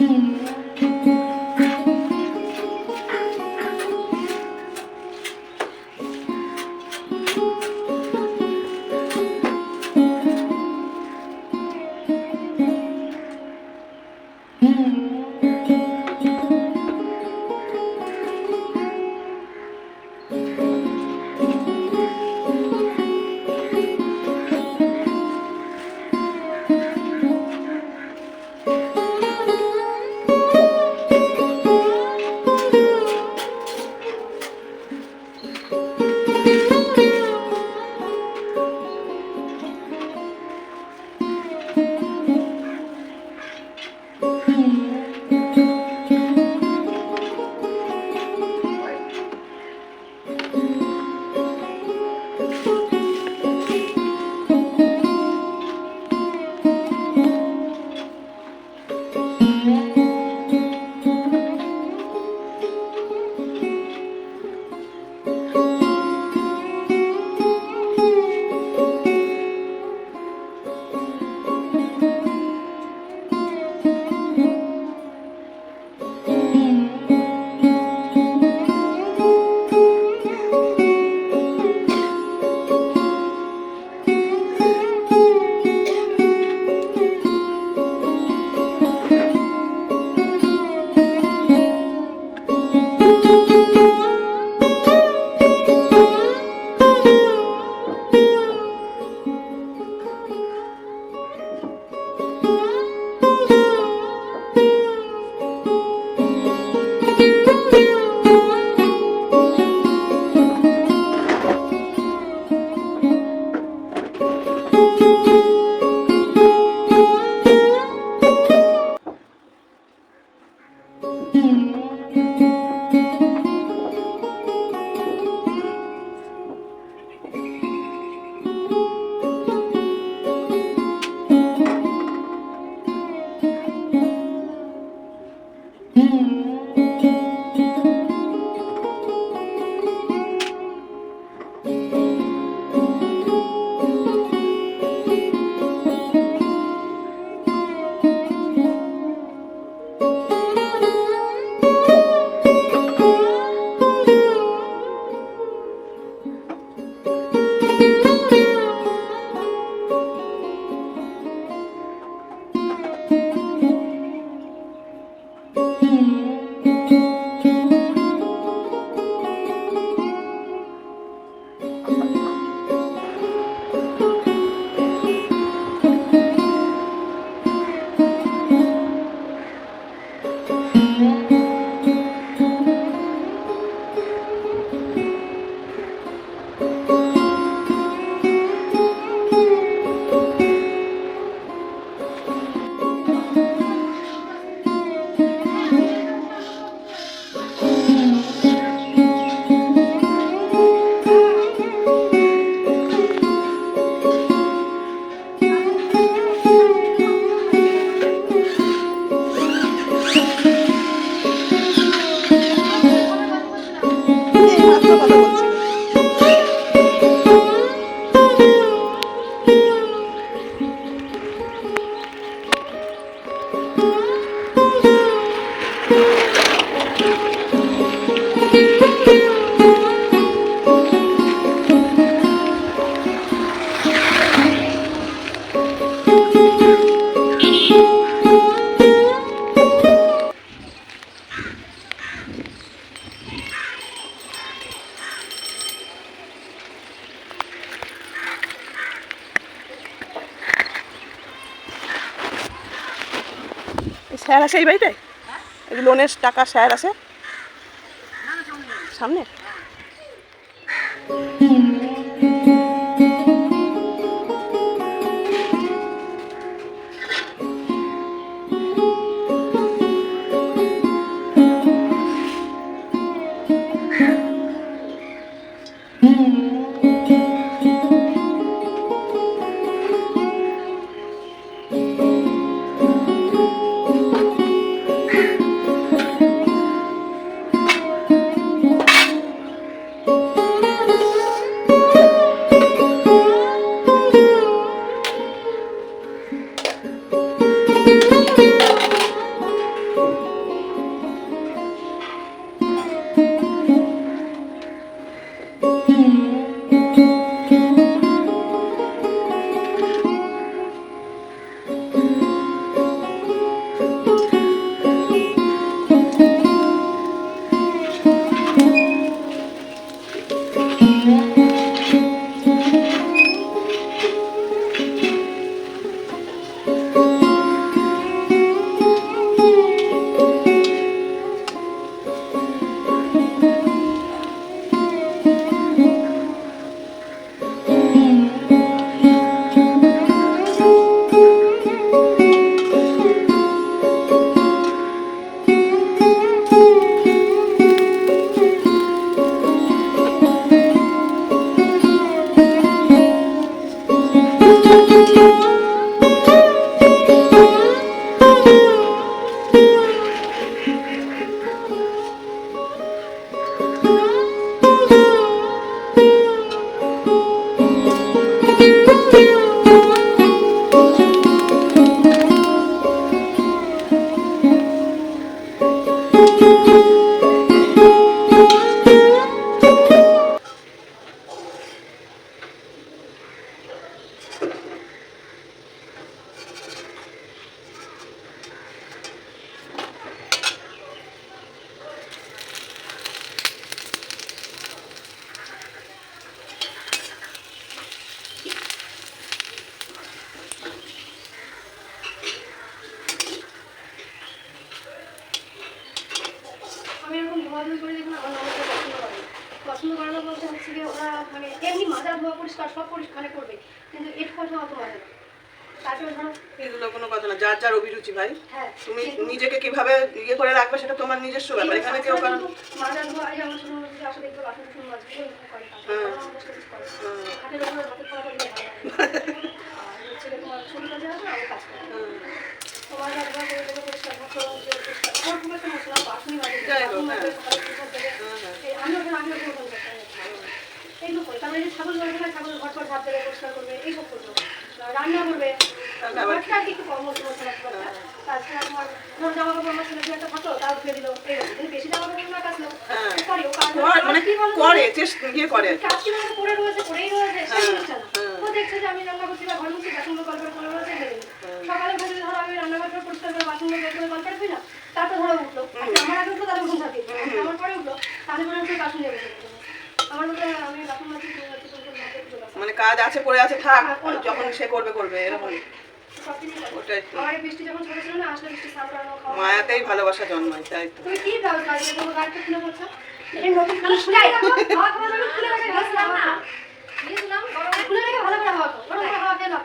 tomb. আছে এই বাড়িতে লোনের টাকা স্যার আছে। সামনে? এগুলো কোনো কথা না যার যার অভিরুচি ভাই। হ্যাঁ তুমি নিজেকে কীভাবে ইয়ে করে রাখবে সেটা তোমার নিজস্ব ব্যাপার এখানে কেউ কারণ করতে করতে ছাগল ছাগল ঘর ঘর ধাপ দেবে পরিষ্কার করবে এইসব আর রান্না করবে। রান্না কি একটু কম মশলা মশলা তাছাড়া তোমার ধরো জামা কাপড় আমার ছেলে দু একটা থাকল তাও ধুয়ে দিল। এইরকম বেশি জামা কাপড় না কাচলো। করে ও কাজ মানে কি বলতো? করে চেষ্টা করে। কাজটি মানে পড়ে রয়েছে পড়েই রয়েছে সেই না। ও দেখছে যে আমি রান্না করছি বা ঘর মুছি করে রয়েছে হ্যাঁ। সকালে উঠে ধরো আমি রান্নাঘরটা পরিষ্কার করে বাসনগুলো বের করে কল কাটবি না তারপর ধরো উঠল। আচ্ছা, আমার আগে উঠল তাহলে উঠুন থাকে আমার পরে উঠল তাহলে বাসন যাবে আমার মধ্যে আমি বাসন মাছি চলে যাচ্ছি চলে যাচ্ছি চলে যাচ্ছি মানে কাজ আছে পড়ে আছে থাক যখন সে করবে করবে এরকম। ওটাই মায়াতেই ভালোবাসা জন্মায় তাই তো। খুলে রাখো হাওয়া খাওয়া যাবে খুলে রেখে গেছিলাম না দিয়েছিলাম গরম খুলে রেখে ভালো করে হাওয়া খাও গরম করে হাওয়া খেয়ে নাও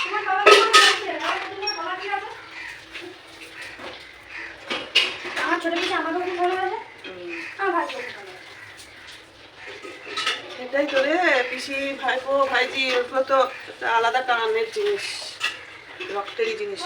তোমার বাবা কি বলছে আমার তোমার বাবা কি আছে আমার ছোট পিঠে আমাকেও খুব ভালো লাগে হুম। আমার ভাই খুব ভালো লাগে এটাই তো রে পিসি ভাইপো ভাইজি ওগুলো তো আলাদা কারণের জিনিস রক্তেরই জিনিস।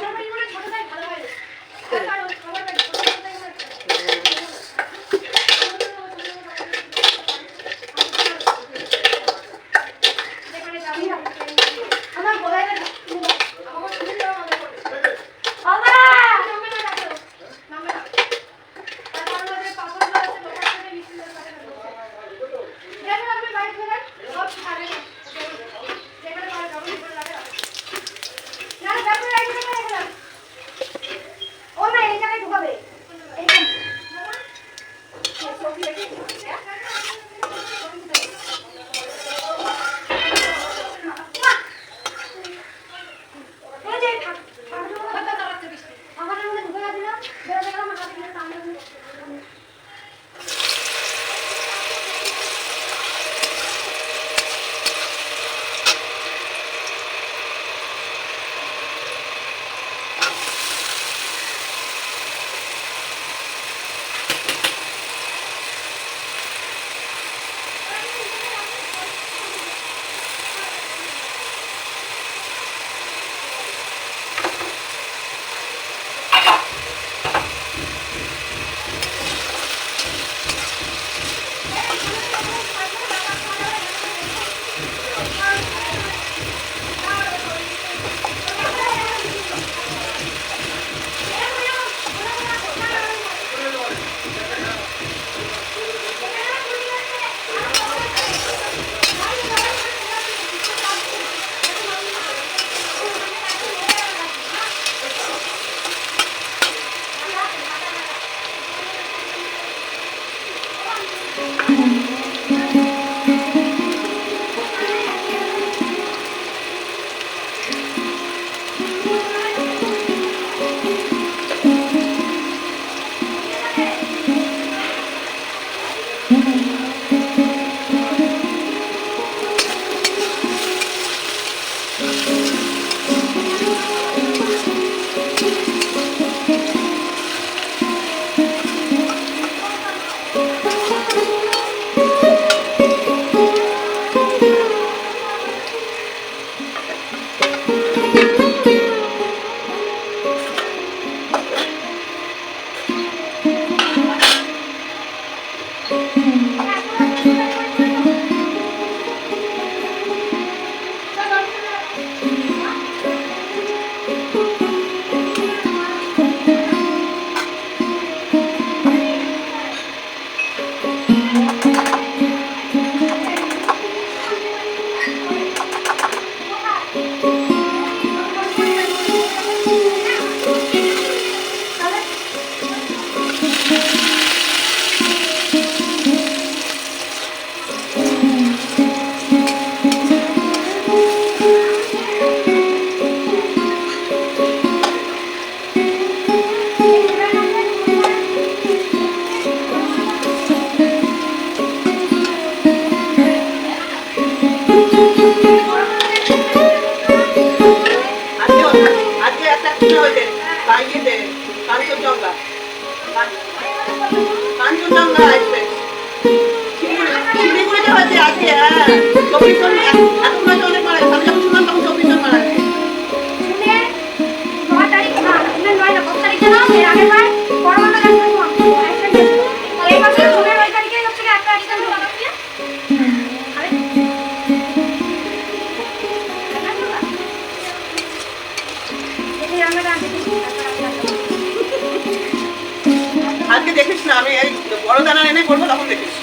আজকে দেখিস না আমি এই বড় দানা এনে করব তখন দেখিস।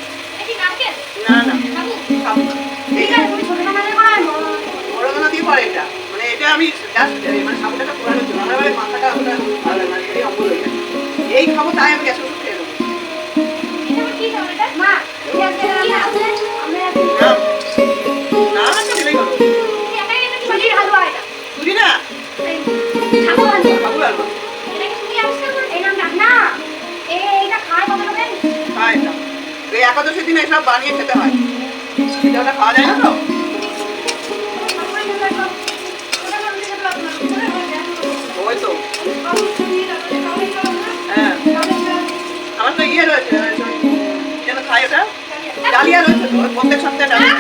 না না। বড় দানা দিয়ে করে এটা। মানে এটা আমি জাস্ট মানে সাবুটাটা পুরানোর জন্য। আমার এবারে মাথাটা ওটা ভালো লাগে না শরীর অম্বল হয়ে এই খাব তাই আমি গ্যাসের ওষুধ খেয়ে নেব। মা এই একাদশের দিনে এসব বানিয়ে খেতে হয়। এটা ওটা খাওয়া যায় না তো? ওই তো। হ্যাঁ। আমার তো ইয়ে রয়েছে যেন খাই ওটা? ডালিয়া রয়েছে প্রত্যেক সপ্তাহে ডালিয়া।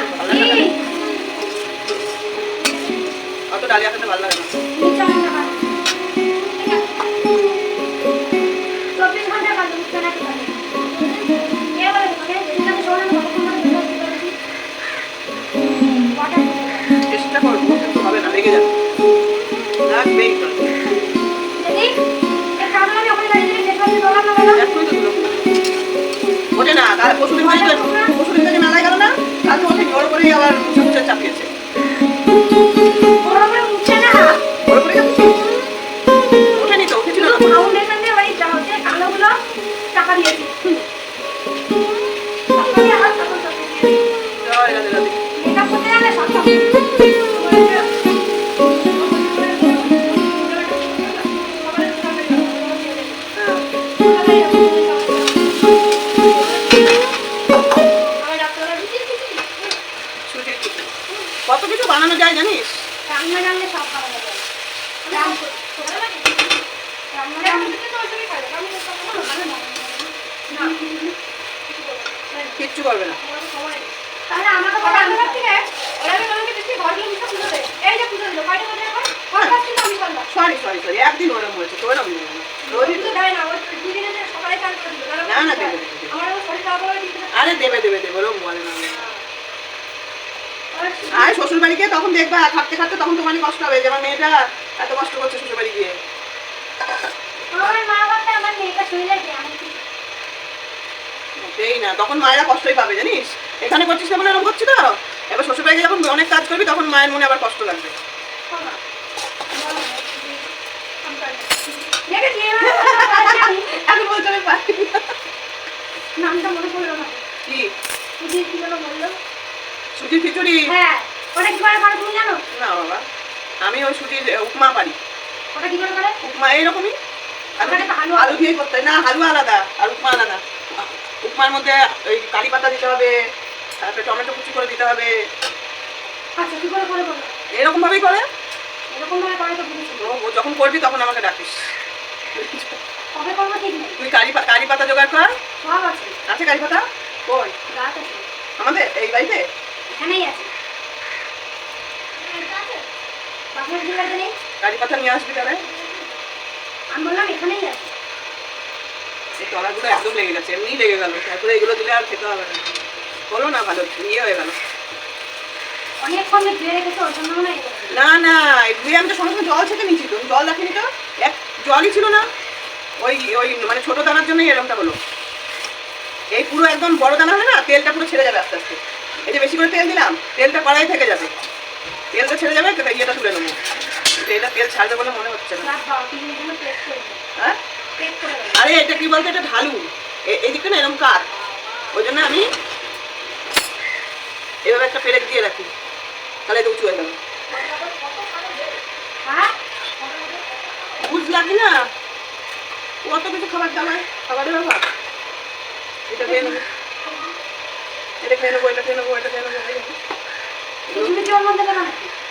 ওঠে না তার পশুদিন হয়ে গেল পশুদিন থেকে মেলায় গেল না। কালকে ওঠে জোর করেই আবার রান্না জানলে সব খাওয়া যাবে। কিচ্ছু করবে না। তাহলে আমাকে বলে আমি ভাবছি রে ওরা আমি বললাম যে ঘরগুলো মিশা পুজো দেয়। এই যে পুজো দিল কয়টা বাজে এখন? কয়টা ছিল আমি করলাম? সরি সরি সরি একদিন ওরম হয়েছে তো ওরম নয়। রোজই দেয় না ওই দুদিনে যে সকালে চান করে দিল। না, না, দেবে, দেবে, দেবে। আমার শরীর খারাপ আরে দেবে দেবে দেবে ওরম বলে না। আর শ্বশুর বাড়ি গিয়ে তখন দেখবা খাটতে খাটতে তখন তোমারই কষ্ট হবে যে আমার মেয়েটা এত কষ্ট করছে শ্বশুর বাড়ি গিয়ে মোটেই না তখন মায়েরা কষ্টই পাবে জানিস? এখানে করছিস না বলে এরকম করছি তো? এবার শ্বশুর বাড়ি যখন অনেক কাজ করবি তখন মায়ের মনে আবার কষ্ট লাগবে। এখন বলতে আমি পারি নামটা মনে পড়ল না। কি? বলল? সুজির খিচুড়ি? হ্যাঁ ওটা কি করে করে তুমি জানো? না বাবা আমি ওই সুজির উপমা পারি। ওটা কি করে করে? উপমা এইরকমই। আলু দিয়ে করতে। না হালুয়া আলাদা আর উপমা আলাদা। উপমার মধ্যে ওই কারি পাতা দিতে হবে তারপরে টমেটো কুচি করে দিতে হবে। আচ্ছা কি করে করে বলো এরকম ভাবেই করে। এরকম ভাবে করে তো বুঝেছি। ও যখন করবি তখন আমাকে ডাকিস। কবে করব ঠিক নেই। তুই কারি কারি পাতা জোগাড় কর। সব আছে। আছে কারি পাতা? কই? গাছ আছে। আমাদের এই বাড়িতে? এখানেই আছে। নেই পাতা নিয়ে আসবি তাহলে? আমি বললাম এখানেই আছে। এই তলাগুলো একদম লেগে গেছে এমনি লেগে গেল। তারপরে এগুলো দিলে আর খেতে হবে না। হলো না ভালো ইয়ে হয়ে গেল। অনেকক্ষণ ধুয়ে রেখেছে ওর জন্য। না না ধুয়ে আমি তো সঙ্গে সঙ্গে জল ছেঁকে নিচ্ছি তো। জল রাখিনি তো। এক জলই ছিল না। ওই ওই মানে ছোট দানার জন্যই এরকমটা হলো এই পুরো একদম বড় দানা হয় না তেলটা পুরো ছেড়ে যাবে আস্তে আস্তে। এই যে বেশি করে তেল দিলাম তেলটা কড়াই থেকে যাবে। তেলটা ছেড়ে যাবে ইয়েটা তুলে নেব। এটা তেল ছাড়বে বলে মনে হচ্ছে না। করে হ্যাঁ? করে আরে এটা কি বলতো? এটা ঢালু। দিকটা না এরকম কাঠ। ওই জন্য আমি এভাবে একটা পেরেক দিয়ে রাখি। তাহলে এটা উঁচু হয়ে যাবে। হ্যাঁ? বুঝ লাগে না কত কিছু খাবার দাবার খাবারের ব্যাপার এটা খেয়ে নেব। এটা খেয়ে নেব এটা খেয়ে নেব এটা খেয়ে নেব।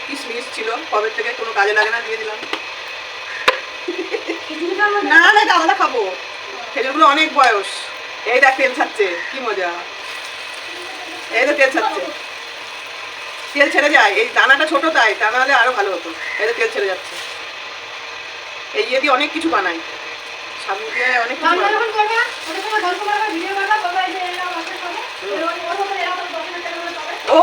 কিশমিশ ছিল কবে থেকে? কোনো কাজে লাগে না দিয়ে দিলাম। না না এটা খাব। খেজুরগুলো অনেক বয়স। এই দেখ তেল ছাড়ছে। কি মজা। এই তো তেল ছাড়ছে। তেল ছেড়ে যায়। এই দানাটা ছোট তাই তা নাহলে আরও ভালো হতো। এই তো তেল ছেড়ে যাচ্ছে। এই ইয়ে দিয়ে অনেক কিছু বানাই। সাবু দিয়ে অনেক কিছু ও!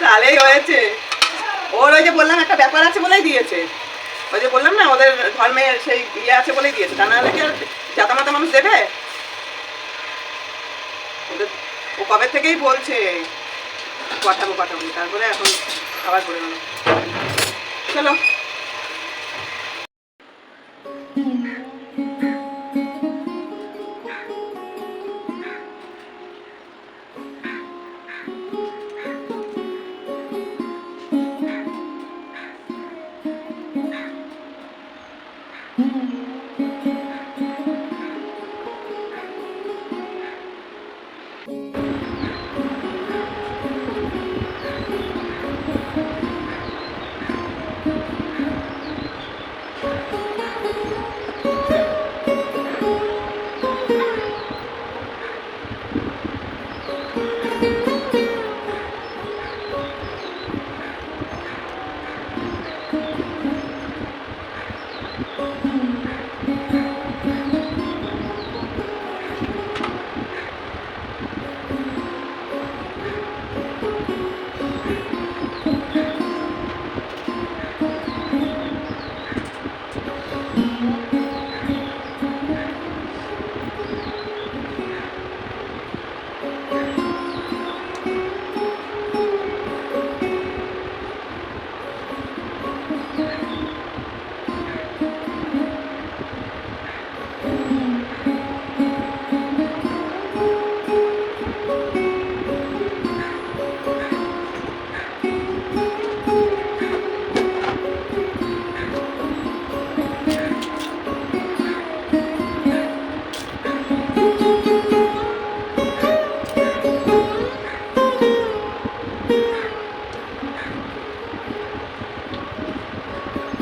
তাহলেই হয়েছে। ওর ওই যে বললাম, একটা ব্যাপার আছে বলেই দিয়েছে। ওই যে বললাম না, ওদের ধর্মে সেই ইয়ে আছে বলেই দিয়েছে। তা নাহলে কি আর জাতামাতা মানুষ দেবে? ওদের ও কবে থেকেই বলছে? পাঠাবো পাঠাবো তারপরে এখন খাবার করে নেব চলো।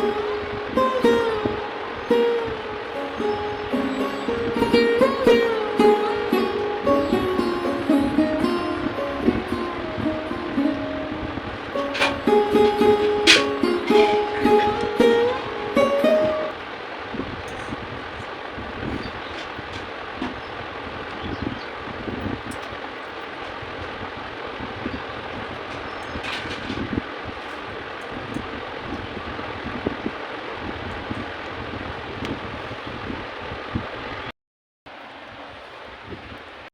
Thank you.